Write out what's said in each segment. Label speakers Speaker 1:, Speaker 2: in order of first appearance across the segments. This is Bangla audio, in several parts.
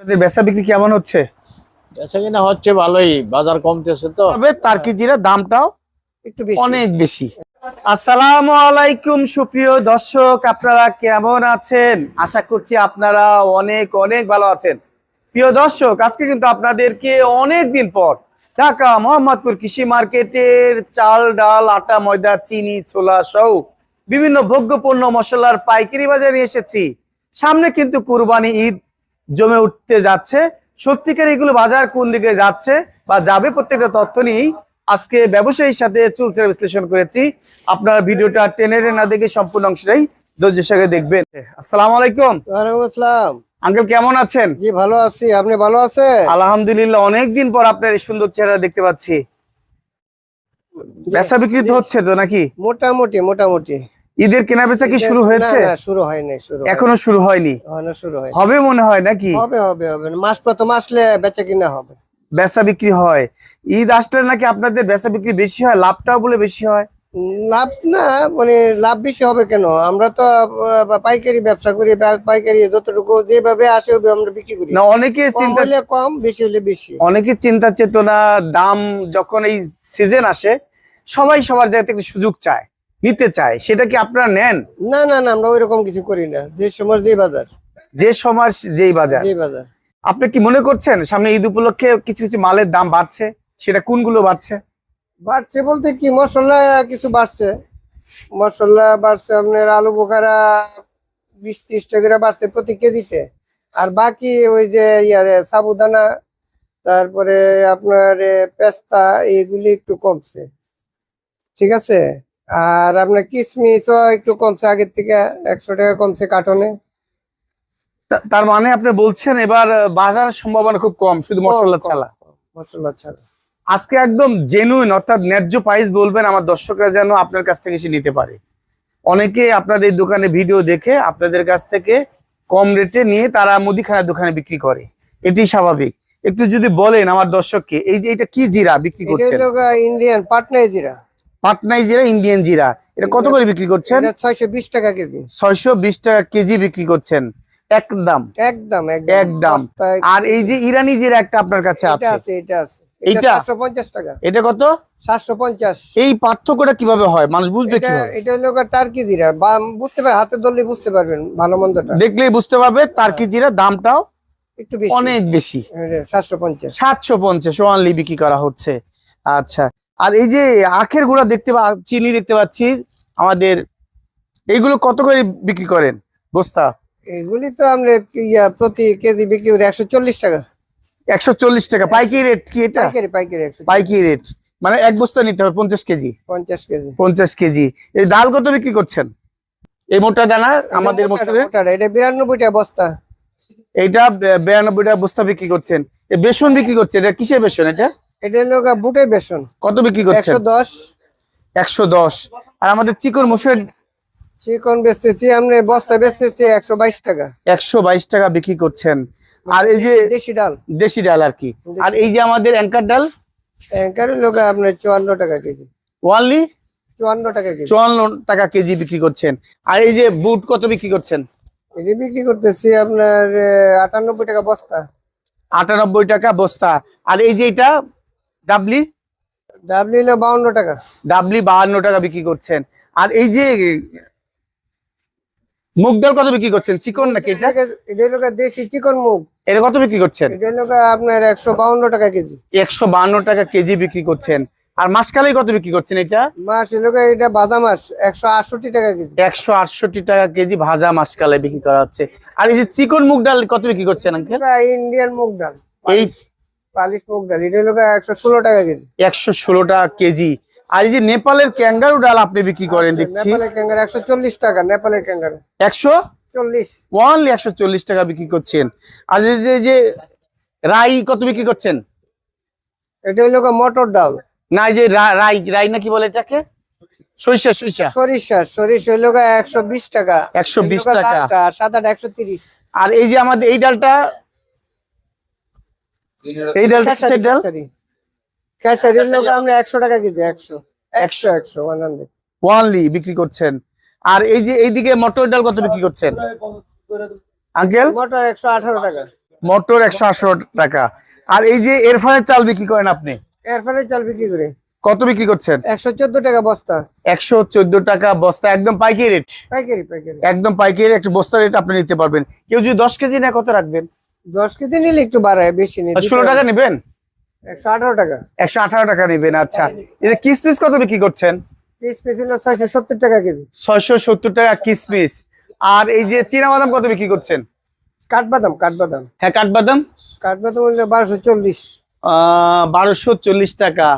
Speaker 1: আপনাদের বেচা বিক্রি কেমন হচ্ছে?
Speaker 2: বেচা কিনা হচ্ছে ভালোই বাজার কমতেছে তো।
Speaker 1: তবে তার কেজিরা দামটাও
Speaker 3: একটু বেশি।
Speaker 1: অনেক বেশি। আসসালামু আলাইকুম সুপ্রিয় দর্শক আপনারা কেমন আছেন? আশা করছি আপনারা অনেক অনেক ভালো আছেন। প্রিয় দর্শক আজকে কিন্তু আপনাদেরকে অনেক দিন পর ঢাকা মোহাম্মদপুর কৃষি মার্কেটের চাল ডাল আটা ময়দা চিনি ছোলা সহ বিভিন্ন ভোগ্যপণ্য মশলার পাইকারি বাজারে নিয়ে এসেছি। সামনে কিন্তু কুরবানি ঈদ জমে উঠতে যাচ্ছে। সত্যিকার এগুলো বাজার কোন দিকে যাচ্ছে বা যাবে প্রত্যেকটা তথ্য নিয়েই আজকে ব্যবসায়ীর সাথে চুলচের বিশ্লেষণ করেছি। আপনার ভিডিওটা টেনে না দেখে সম্পূর্ণ অংশটাই ধৈর্যের সঙ্গে দেখবেন। আসসালামু আলাইকুম।
Speaker 3: আসসালাম।
Speaker 1: আঙ্কেল কেমন আছেন?
Speaker 3: জি ভালো আছি। আপনি ভালো আছেন?
Speaker 1: আলহামদুলিল্লাহ অনেকদিন পর আপনার এই সুন্দর চেহারা দেখতে পাচ্ছি। বেচা বিক্রি হচ্ছে তো নাকি?
Speaker 3: মোটামুটি মোটামুটি।
Speaker 1: ঈদের কেনা বেচা কি শুরু হয়েছে?
Speaker 3: শুরু হয়নি শুরু
Speaker 1: এখনও শুরু হয়নি?
Speaker 3: শুরু হয়
Speaker 1: হবে মনে হয় নাকি?
Speaker 3: হবে হবে হবে। মাস প্রথম আসলে বেচা কিনা হবে।
Speaker 1: বেচা বিক্রি হয়। ঈদ আসলে নাকি আপনাদের বেচা বিক্রি বেশি হয়? লাভটাও বলে বেশি হয়?
Speaker 3: লাভ না মানে লাভ বেশি হবে কেন? আমরা তো পাইকারি ব্যবসা করি পাইকারি যতটুকু যেভাবে আসে আমরা বিক্রি করি।
Speaker 1: না অনেকে চিন্তা
Speaker 3: কম বেশি হলে বেশি।
Speaker 1: অনেকে চিন্তা চেতনা দাম যখন এই সিজন আসে সবাই সবার জায়গা থেকে সুযোগ চায়। নিতে চায় সেটা কি আপনারা নেন?
Speaker 3: না না না আমরা ওইরকম কিছু করি না। যে সময় যে বাজার।
Speaker 1: যে সমাজ যেই বাজার।
Speaker 3: যে বাজার।
Speaker 1: আপনি কি মনে করছেন সামনে ঈদ উপলক্ষে কিছু কিছু মালের দাম বাড়ছে? সেটা কোনগুলো বাড়ছে?
Speaker 3: বাড়ছে বলতে কি মশলা কিছু বাড়ছে। মশলা বাড়ছে আপনার আলু বোখারা বিশ ত্রিশ টাকা বাড়ছে প্রতি কেজিতে। আর বাকি ওই যে ইয়ারে সাবুদানা তারপরে আপনার পেস্তা এগুলি একটু কমছে। ঠিক আছে? আর আপনার কিশমিশও একটু কমছে আগের থেকে একশো টাকা কমছে কার্টনে।
Speaker 1: তার মানে আপনি বলছেন এবার বাজার সম্ভাবনা খুব কম শুধু মশলা ছাড়া।
Speaker 3: মশলা ছাড়া।
Speaker 1: আজকে একদম জেনুইন অর্থাৎ ন্যায্য প্রাইস বলবেন আমার দর্শকরা যেন আপনার কাছ থেকে এসে নিতে পারে। অনেকে আপনাদের দোকানে ভিডিও দেখে আপনাদের কাছ থেকে কম রেটে নিয়ে তারা মুদিখানার দোকানে বিক্রি করে। এটি স্বাভাবিক। একটু যদি বলেন আমার দর্শককে এই যে এটা কি জিরা বিক্রি
Speaker 3: হলো ইন্ডিয়ান পাটনাই জিরা।
Speaker 1: পাটনাই জিরা ইন্ডিয়ান জিরা। এটা কত করে বিক্রি করছেন?
Speaker 3: ছয়শো বিশ টাকা কেজি।
Speaker 1: ছয়শো বিশ টাকা কেজি বিক্রি করছেন। একদম।
Speaker 3: একদম
Speaker 1: একদম। আর এই যে ইরানি জিরা একটা আপনার কাছে আছে।
Speaker 3: এটা আছে।
Speaker 1: এইটা?
Speaker 3: টাকা।
Speaker 1: এটা কত?
Speaker 3: সাতশো পঞ্চাশ।
Speaker 1: এই পার্থক্যটা কীভাবে হয়? মানুষ বুঝবে
Speaker 3: এটা এটা হলো টার্কি জিরা। বা বুঝতে পারেন হাতে ধরলে বুঝতে পারবেন ভালো মন্দটা
Speaker 1: দেখলেই বুঝতে পারবে তার্কি জিরা দামটাও
Speaker 3: একটু বেশি।
Speaker 1: অনেক বেশি।
Speaker 3: সাতশো পঞ্চাশ।
Speaker 1: সাতশো পঞ্চাশ ওয়ানলি বিক্রি করা হচ্ছে। আচ্ছা। আর এই যে আখের গুঁড়া দেখতে পা চিনি দেখতে পাচ্ছি আমাদের এইগুলো কত করে বিক্রি করেন? বস্তা?
Speaker 3: এগুলি তো আমরা ইয়া প্রতি কেজি বিক্রি করি একশো চল্লিশ টাকা।
Speaker 1: একশো চল্লিশ টাকা। পাইকারি রেট কি এটা?
Speaker 3: পাইকারি পাইকারি
Speaker 1: পাইকারি রেট। মানে এক বস্তা নিতে হবে পঞ্চাশ কেজি।
Speaker 3: পঞ্চাশ কেজি।
Speaker 1: পঞ্চাশ কেজি। এই ডাল কত বিক্রি করছেন? এই মোটা দানা আমাদের
Speaker 3: এটা
Speaker 1: মসজিদে?
Speaker 3: মোটাটা, মোটাটা, এটা বিরানব্বই টাকা বস্তা।
Speaker 1: এইটা বে- বিরানব্বই টাকা বস্তা বিক্রি করছেন। বেসন বিক্রি করছেন এটা কিসের বেসন এটা?
Speaker 3: এটা হলো বুটের বেসন।
Speaker 1: কত বিক্রি করছেন?
Speaker 3: একশো দশ।
Speaker 1: একশো দশ। আর আমাদের চিকন মসুর
Speaker 3: চিকন বেচতেছি আমরা বস্তা বেচতেছি একশো বাইশ টাকা।
Speaker 1: একশো বাইশ টাকা বিক্রি করছেন। আর এই যে
Speaker 3: দেশি ডাল।
Speaker 1: দেশি ডাল আর কি। আর এই যে আমাদের অ্যাঙ্কার ডাল?
Speaker 3: ট্যাঙ্কারের লোক আপনার চুয়ান্ন টাকা কেজি।
Speaker 1: ওয়ানলি?
Speaker 3: চুয়ান্ন টাকা কেজি।
Speaker 1: চুয়ান্ন টাকা কেজি বিক্রি করছেন। আর এই যে বুট কত বিক্রি করছেন?
Speaker 3: এটি বিক্রি করতেছি আপনার আহ, আটানব্বই টাকা বস্তা।
Speaker 1: আটানব্বই টাকা বস্তা। আর এই যে এটা ডাবলি
Speaker 3: ডাবলি হলো বাউন্ন টাকা।
Speaker 1: ডাবলি বাহান্ন টাকা বিক্রি করছেন। আর এই যে মুগ ডাল কত বিক্রি করছেন? চিকন নাকি এটা?
Speaker 3: এটা দেশি চিকন মুগ।
Speaker 1: এটা কত বিক্রি করছেন?
Speaker 3: এটা আপনার একশো বাউন্ন টাকা কেজি।
Speaker 1: একশো বাহান্ন টাকা কেজি বিক্রি করছেন। আর মাসকালাই কত বিক্রি করছেন এটা?
Speaker 3: মাছ গা এটা ভাজা মাছ একশো আটষট্টি টাকা কেজি।
Speaker 1: একশো আটষট্টি টাকা কেজি ভাজা মাসকালাই বিক্রি করা হচ্ছে। আর এই যে চিকন মুগ ডাল কত বিক্রি করছেন
Speaker 3: ইন্ডিয়ান মুগ ডাল।
Speaker 1: এই
Speaker 3: পালিশ মুগ ডাল এটা হলো গা একশো ষোলো টাকা কেজি।
Speaker 1: একশো ষোলো টাকা কেজি। আর এই যে নেপালের ক্যাঙ্গারু ডাল আপনি বিক্রি করেন দেখছি।
Speaker 3: নেপালের ক্যাঙ্গার একশো চল্লিশ টাকা নেপালের ক্যাঙ্গার।
Speaker 1: একশো?
Speaker 3: চল্লিশ।
Speaker 1: ওয়ানলি একশো চল্লিশ টাকা বিক্রি করছেন। আর এই যে- যে রাই কত বিক্রি করছেন?
Speaker 3: এটা হলো মটর ডাল।
Speaker 1: না যে রাই রাই নাকি বলে এটাকে? সরিষা সরিষা।
Speaker 3: সরিষা সরিষা হলো একশো বিশ টাকা।
Speaker 1: 120
Speaker 3: এটা হলো গা
Speaker 1: টাকা।
Speaker 3: আর সাদাটা একশো তিরিশ।
Speaker 1: আর এই যে আমাদের এই ডালটা এই ডালটা কিসের ডাল?
Speaker 3: খেসারি হলো গা আমরা একশো টাকা কেজি একশো একশো একশো ওয়ান হান্ড্রেড
Speaker 1: ওয়ানলি বিক্রি করছেন। আর এই যে এইদিকে মটর ডাল কত বিক্রি করছেন? আঙ্কেল?
Speaker 3: মটর একশো আঠারো টাকা।
Speaker 1: মটর একশো আঠারো টাকা। আর এই যে এরফানের চাল বিক্রি করেন আপনি?
Speaker 3: এরপরে চাল বিক্রি করে।
Speaker 1: কত বিক্রি করছেন?
Speaker 3: একশো চোদ্দ টাকা বস্তা।
Speaker 1: একশো চোদ্দ টাকা বস্তা একদম পাইকারি রেট।
Speaker 3: পাইকারি পাইকারি।
Speaker 1: একদম পাইকারি একটা বস্তা রেট আপনি নিতে পারবেন। কেউ যদি দশ কেজি নেয় কত রাখবেন?
Speaker 3: দশ কেজি নিলে একটু বাড়ায় বেশি নেই
Speaker 1: ষোলো টাকা নেবেন?
Speaker 3: একশো আঠারো টাকা।
Speaker 1: একশো আঠারো টাকা নেবেন আচ্ছা। এই যে কিসমিস কত বিক্রি করছেন?
Speaker 3: পিস হলো ছয়শো সত্তর টাকা কেজি।
Speaker 1: ছয়শো সত্তর টাকা কিসমিস আর এই যে চীনা বাদাম কত বিক্রি করছেন?
Speaker 3: কাঠবাদাম কাঠবাদাম।
Speaker 1: হ্যাঁ কাঠবাদাম?
Speaker 3: কাঠবাদাম হলো বারোশো চল্লিশ।
Speaker 1: বারোশো চল্লিশ টাকা।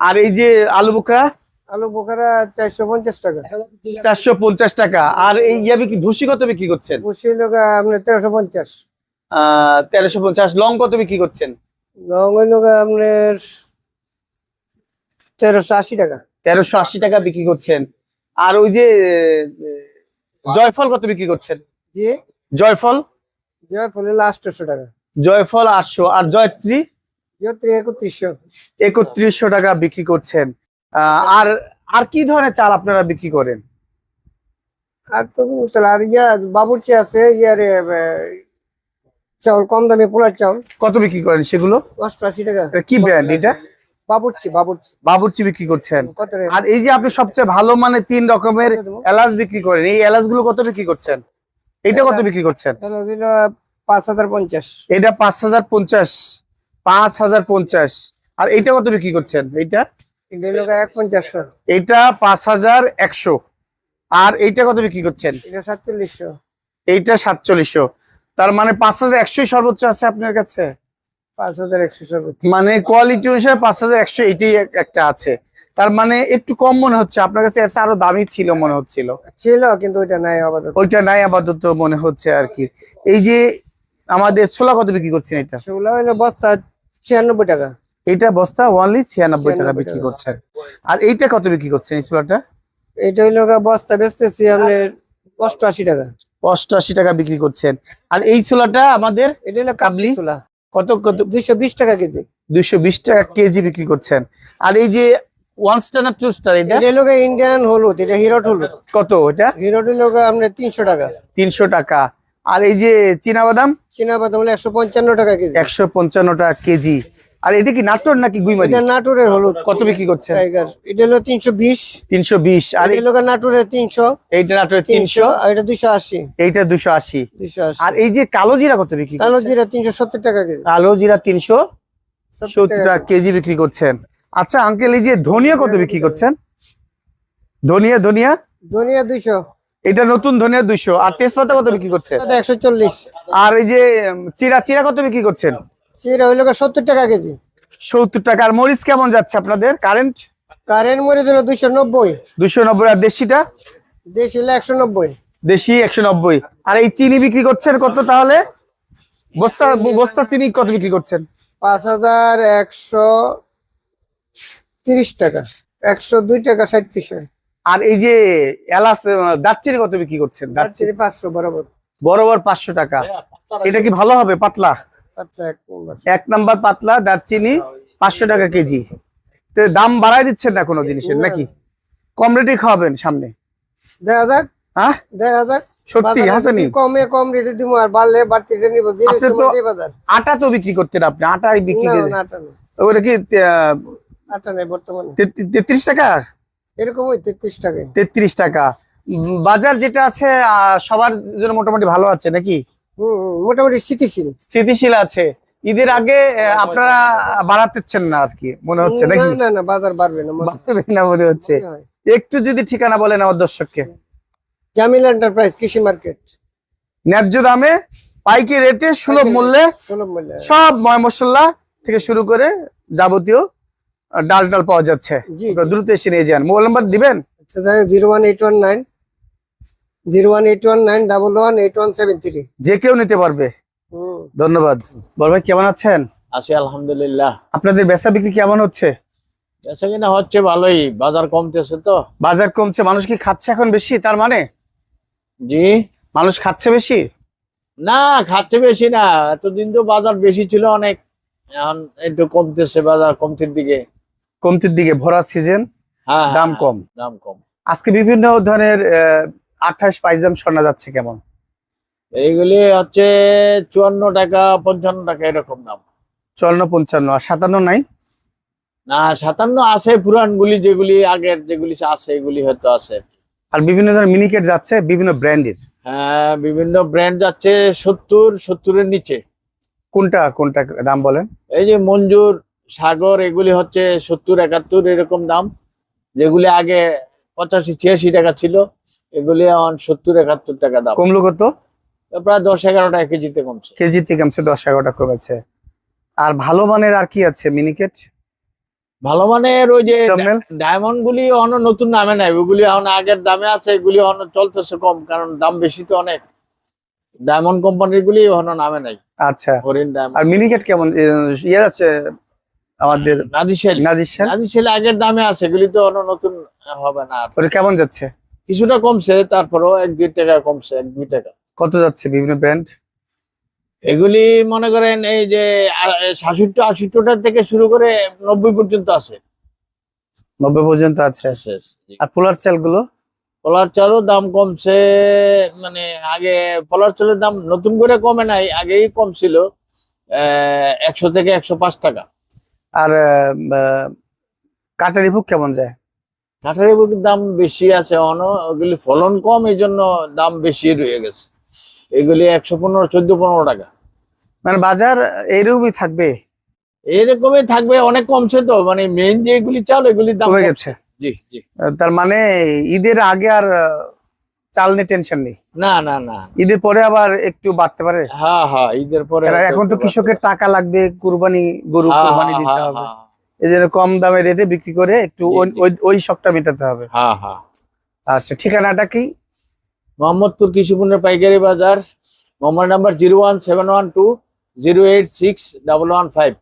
Speaker 1: আর এই যে আলু বোখরা?
Speaker 3: আলু বোখারা চারশো পঞ্চাশ টাকা।
Speaker 1: চারশো পঞ্চাশ টাকা। আর এই ইয়া বিক্রি ভুসি কত বিক্রি করছেন?
Speaker 3: ভুসি হলো আপনার তেরোশো পঞ্চাশ।
Speaker 1: তেরোশো পঞ্চাশ। লং কত বিক্রি করছেন?
Speaker 3: লং হইল আপনার তেরোশো আশি টাকা।
Speaker 1: তেরোশো আশি টাকা বিক্রি করছেন। আর ওই যে জয়ফল কত বিক্রি করছেন?
Speaker 3: জি।
Speaker 1: জয়ফল?
Speaker 3: জয়ফল হলো আটশোশো টাকা।
Speaker 1: জয়ফল আটশো। আর জয়ত্রী?
Speaker 3: জয়ত্রী একত্রিশশো।
Speaker 1: একত্রিশশো টাকা বিক্রি করছেন। আহ, আর আর কি ধরনের চাল আপনারা বিক্রি করেন?
Speaker 3: আর তো আর ইয়া বাবুর্চি আছে ইয়ারে চাউল কম দামে পোলার চাউল।
Speaker 1: কত বিক্রি করেন সেগুলো?
Speaker 3: অষ্টআশি টাকা।
Speaker 1: কি ব্র্যান্ড এটা?
Speaker 3: বাবুর্চি বাবুর্চি।
Speaker 1: বাবুর্চি বিক্রি করছেন। আর এই যে আপনি সবচেয়ে ভালো মানে তিন রকমের এলাচ বিক্রি করেন এই এলাচগুলো কত বিক্রি করছেন? এটা কত বিক্রি করছেন?
Speaker 3: পাঁচ হাজার পঞ্চাশ।
Speaker 1: এটা পাঁচ হাজার পঞ্চাশ পাঁচ হাজার পঞ্চাশ। আর এইটা কত বিক্রি করছেন? এইটা?
Speaker 3: এটা
Speaker 1: পাঁচ হাজার একশো। আর এইটা কত বিক্রি করছেন?
Speaker 3: এটা সাতচল্লিশশো।
Speaker 1: এইটা সাতচল্লিশশো। তার মানে পাঁচ হাজার একশোই সর্বোচ্চ আছে আপনার কাছে? মানে কোয়ালিটি অনুসারে পাঁচ হাজার একশো এটাই একটা আছে। তার মানে একটু কম মনে হচ্ছে আপনার কাছে এর আরও দামি ছিল মনে হচ্ছিল।
Speaker 3: ছিল কিন্তু ওইটা নাই আপাতত।
Speaker 1: ওইটা নাই আপাতত মনে হচ্ছে আর কি। এই যে আমাদের ছোলা কত বিক্রি করছেন এটা?
Speaker 3: সেগুলো হলো বস্তা ছিয়ানব্বই টাকা।
Speaker 1: এইটা বস্তা ওনলি ছিয়ানব্বই টাকা বিক্রি করছেন। আর এইটা কত বিক্রি করছেন এই ছোলাটা?
Speaker 3: এটা হইল বস্তা বেচতেছি আপনার অষ্টআশি টাকা।
Speaker 1: অষ্টআশি টাকা বিক্রি করছেন। আর এই ছোলাটা আমাদের
Speaker 3: এটা হলো
Speaker 1: কাবলি?
Speaker 3: ছোলা।
Speaker 1: কত কত?
Speaker 3: দুইশো বিশ টাকা কেজি।
Speaker 1: দুইশো বিশ টাকা কেজি বিক্রি করছেন। আর এই যে ওয়ান স্টার না টু স্টার এটা
Speaker 3: ইন্ডিয়ান হলুদ এটা হিরট হলুদ।
Speaker 1: কত এটা
Speaker 3: হিরট তিনশো টাকা।
Speaker 1: তিনশো টাকা। আর এই যে চীনা বাদাম
Speaker 3: চীনা বাদাম হলো একশো পঞ্চান্ন টাকা কেজি।
Speaker 1: একশো পঞ্চান্ন টাকা কেজি। আর এটা কি নাটোর নাকি গুইমারি?
Speaker 3: এটা নাটোরের হলুদ।
Speaker 1: কত বিক্রি করছেন?
Speaker 3: টাইগার। এটা হলো তিনশো বিশ।
Speaker 1: তিনশো বিশ আর
Speaker 3: আর এটা হলো নাটোরের তিনশো।
Speaker 1: এইটা নাটোরের
Speaker 3: তিনশো
Speaker 1: তিনশো।
Speaker 3: আর এটা দুইশো আশি।
Speaker 1: এইটা দুশো আশি।
Speaker 3: দুইশো আশি।
Speaker 1: আর এই যে কালো জিরা কত বিক্রি
Speaker 3: কালো জিরা তিনশো সত্তর টাকা কেজি।
Speaker 1: কালো জিরা তিনশো
Speaker 3: সত্তর
Speaker 1: সত্তর
Speaker 3: টাকা
Speaker 1: টাকা কেজি। বিক্রি করছেন। আচ্ছা আঙ্কেল এই যে ধনিয়া কত বিক্রি করছেন? ধনিয়া ধনিয়া?
Speaker 3: ধনিয়া দুইশো
Speaker 1: এটা নতুন ধনিয়া দুইশো আর তেজপাতা কত বিক্রি করছেন?
Speaker 3: একশো চল্লিশ।
Speaker 1: আর এই যে চিরা চিরা কত বিক্রি করছেন?
Speaker 3: চিরা হইল সত্তর টাকা কেজি।
Speaker 1: সত্তর টাকা। আর মরিচ কেমন যাচ্ছে আপনাদের? কারেন্ট
Speaker 3: কারেন্ট মরিচ হলো দুইশো নব্বই।
Speaker 1: দুশো নব্বই। আর দেশিটা?
Speaker 3: দেশ হলো একশো নব্বই।
Speaker 1: দেশি একশো নব্বই। আর এই চিনি বিক্রি করছেন কত তাহলে? বস্তা বস্তা চিনি কত বিক্রি করছেন?
Speaker 3: পাঁচ হাজার একশো তিরিশ টাকা। একশো দুই টাকা ষাট পিসে।
Speaker 1: আর এই যে এলাচ দারচিনি কত বিক্রি করছেন? দারচিনি
Speaker 3: পাঁচশো বরাবর।
Speaker 1: বরাবর পাঁচশো টাকা। এটা কি ভালো হবে? পাতলা?
Speaker 3: এক নম্বর।
Speaker 1: পাতলা দারচিনি পাঁচশো টাকা কেজি। তো দাম বাড়াই দিচ্ছেন না কোনো জিনিসের নাকি? কম রেটে খাওয়াবেন সামনে।
Speaker 3: দেখা যাক
Speaker 1: হ্যাঁ?
Speaker 3: দেখা যাক
Speaker 1: সত্যি, হাসানি?
Speaker 3: কমে কম রেটে দিব আর বাড়লে বাড়তি রেটে নিবো যে
Speaker 1: আপনি
Speaker 3: সময়
Speaker 1: তো-
Speaker 3: যে বাজার।
Speaker 1: আটা তো বিক্রি করতেন আপনি আটাই বিক্রি ওটা কি
Speaker 3: আটা নেই বর্তমানে।
Speaker 1: তেত্রিশ টাকা?
Speaker 3: এরকম ওই তেত্রিশ টাকায়।
Speaker 1: তেত্রিশ টাকা। বাজার যেটা আছে সবার জন্য মোটামুটি ভালো আছে নাকি?
Speaker 3: মোটামুটি স্থিতিশীল।
Speaker 1: স্থিতিশীল আছে। ঈদের আগে আপনারা বাড়াতেছেন না আর কি মনে হচ্ছে
Speaker 3: না
Speaker 1: নাকি?
Speaker 3: না না বাজার বাড়বে না মনে
Speaker 1: বাড়বে না মনে হচ্ছে। একটু যদি ঠিকানা বলেন আমার দর্শককে।
Speaker 3: জামিল এন্টারপ্রাইজ কৃষি মার্কেট।
Speaker 1: ন্যায্য দামে পাইকি রেটে সুলভ মূল্যে
Speaker 3: সুলভ মূল্যে।
Speaker 1: সব ময় মশলা থেকে শুরু করে যাবতীয় ডাল ডাল পাওয়া যাচ্ছে। দ্রুত এসে নিয়ে যান। মোবাইল নাম্বার দিবেন?
Speaker 3: আচ্ছা zero one eight one nine zero one eight one nine double one eight one seven three.
Speaker 1: যে কেউ নিতে পারবে।
Speaker 3: হুম।
Speaker 1: ধন্যবাদ। বল ভাই কেমন আছেন?
Speaker 2: আছি আলহামদুলিল্লাহ।
Speaker 1: আপনাদের বেচা বিক্রি কেমন হচ্ছে?
Speaker 2: বেচা কিনা হচ্ছে ভালোই বাজার কমতেছে তো।
Speaker 1: বাজার কমছে মানুষ কি খাচ্ছে এখন বেশি তার মানে?
Speaker 2: জি।
Speaker 1: মানুষ খাচ্ছে বেশি?
Speaker 2: না খাচ্ছে বেশি না এতদিন তো বাজার বেশি ছিল অনেক এখন একটু কমতেছে বাজার কমতির দিকে।
Speaker 1: কমতির দিকে ভরা সিজন
Speaker 2: হ্যাঁ হ্যাঁ,
Speaker 1: দাম কম।
Speaker 2: দাম কম।
Speaker 1: আজকে বিভিন্ন ধরনের আঠাশ পাইজাম শোনা যাচ্ছে কেমন?
Speaker 2: এইগুলি হচ্ছে চুয়ান্ন টাকা পঞ্চান্ন টাকা এরকম দাম।
Speaker 1: চুয়ান্ন পঞ্চান্ন। আর সাতান্ন নাই?
Speaker 2: না সাতান্ন আছে পুরানগুলি যেগুলি আগের যেগুলি আছে এগুলি হয়তো আছে।
Speaker 1: আর বিভিন্ন ধরনের মিনিকেট যাচ্ছে বিভিন্ন ব্র্যান্ডের
Speaker 2: হ্যাঁ বিভিন্ন ব্র্যান্ড যাচ্ছে সত্তর সত্তরের নিচে।
Speaker 1: কোনটা কোনটা দাম বলেন?
Speaker 2: এই যে মঞ্জুর সাগর এগুলি হচ্ছে সত্তর একাত্তর এরকম দাম। যেগুলি আগে পঁচাশি ছিয়াশি টাকা ছিল। এগুলি এখন সত্তর একাত্তর টাকা দাম।
Speaker 1: কমলো কত?
Speaker 2: প্রায় দশ এগারো টাকা কেজিতে কমছে।
Speaker 1: কেজি থেকে কমছে দশ এগারোটা কমেছে। আর ভালো মানের আর কি আছে মিনিকেট?
Speaker 2: ভালো মানের ওই যে ডায়মন্ড গুলি অন্য নতুন নামে নাই ওগুলি এখন আগের দামে আছে এগুলি অন্য চলতেছে কম কারণ দাম বেশি তো অনেক। ডায়মন্ড কোম্পানির গুলি অন্য নামে নাই।
Speaker 1: আচ্ছা।
Speaker 2: হরিণ ডায়মন্ড।
Speaker 1: আর মিনিকেট কেমন? ইয়ে আছে আমাদের
Speaker 2: নাজিশেল
Speaker 1: নাজির শাহ
Speaker 2: নাজিশেল আগের দামে আছে এগুলি তো অন্য নতুন হবে না আর।
Speaker 1: কেমন যাচ্ছে?
Speaker 2: কিছুটা কমছে তারপরেও এক দুই টাকা কমছে এক দুই টাকা।
Speaker 1: কত যাচ্ছে বিভিন্ন ব্র্যান্ড?
Speaker 2: এগুলি মনে করেন এই যে সাতষট্টি আষট্টি থেকে শুরু করে নব্বই পর্যন্ত আছে।
Speaker 1: নব্বই পর্যন্ত আছে। আর পোলার চালগুলো
Speaker 2: পলার চালও দাম কমছে মানে আগে পলার চালের দাম নতুন করে কমে নাই আগেই কম ছিল একশো থেকে একশো পাঁচ টাকা।
Speaker 1: আর কাটারি ভুক কেমন যায়?
Speaker 2: কাঠারি বুকের দাম বেশি আছে অন ওগুলি ফলন কম এই জন্য দাম বেশি রয়ে গেছে। এগুলি একশো পনেরো চোদ্দ পনেরো টাকা।
Speaker 1: মানে বাজার এইরকমই থাকবে?
Speaker 2: এরকমই থাকবে অনেক কমছে তো মানে মেইন যেগুলি চাল এগুলির দাম
Speaker 1: কমে
Speaker 2: কম-
Speaker 1: গেছে?
Speaker 2: জি জি।
Speaker 1: তার মানে ঈদের আগে আর চাল নিয়ে টেনশন নেই?
Speaker 2: না না না।
Speaker 1: ঈদের পরে আবার একটু বাড়তে পারে?
Speaker 2: হ্যাঁ হ্যাঁ ঈদের পরে
Speaker 1: এখন তো কৃষকের টাকা লাগবে কুরবানি গরু
Speaker 2: হ্যাঁ,
Speaker 1: কুরবানি
Speaker 2: হ্যাঁ,
Speaker 1: দিতে
Speaker 2: হ্যাঁ,
Speaker 1: হবে।
Speaker 2: হ্যাঁ,
Speaker 1: এই জন্য কম দামে রেটে বিক্রি করে একটু ওই- শখটা মেটাতে হবে।
Speaker 2: হ্যাঁ হ্যাঁ
Speaker 1: আচ্ছা ঠিকানাটা কি?
Speaker 2: মোহাম্মদপুর কৃষি পণ্যের পাইকারি বাজার mobile number zero one seven one two zero eight six double one five.